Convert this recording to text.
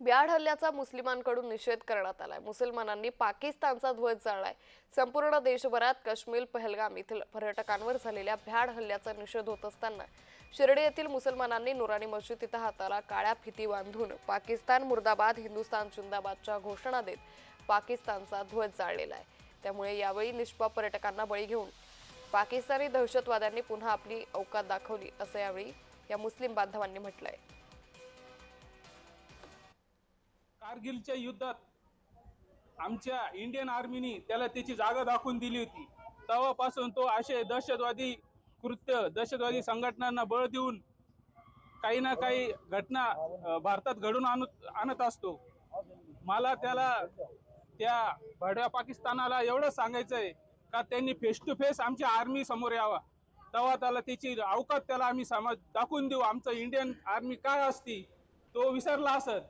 Bad हल्ल्याचा मुस्लिमांकडून निषेध करण्यात आलाय. मुसलमानांनी पाकिस्तानचा ध्वज जाळलाय. संपूर्ण देशभरात काश्मीर पहलगाम येथील पर्यटकांवर झालेल्या भ्याड हल्ल्याचा निषेध होत असताना शिर्डी येथील मुसलमानांनी नुराणी मस्जिद इथं हाताला काळ्या फिती बांधून पाकिस्तान मुर्दाबाद हिंदुस्तान जिंदाबादच्या घोषणा देत पाकिस्तानचा ध्वज जाळलेला आहे. त्यामुळे यावेळी निष्पाप पर्यटकांना बळी घेऊन पाकिस्तानी दहशतवाद्यांनी पुन्हा आपली अवकात दाखवली असं यावेळी या मुस्लिम बांधवांनी म्हटलंय. कारगिलच्या युद्धात आमच्या इंडियन आर्मीनी त्याला त्याची जागा दाखवून दिली होती. तेव्हापासून तो असे दहशतवादी कृत्य दहशतवादी संघटनांना बळ देऊन काही ना काही घटना भारतात घडून आणत आणत असतो. मला त्याला त्या भडव्या पाकिस्तानाला एवढं सांगायचं आहे का त्यांनी फेस टू फेस आमच्या आर्मी समोर यावा. तेव्हा त्याला त्याची अवकात त्याला आम्ही समाज दाखवून देऊ आमचं इंडियन आर्मी काय असती तो विसरला असत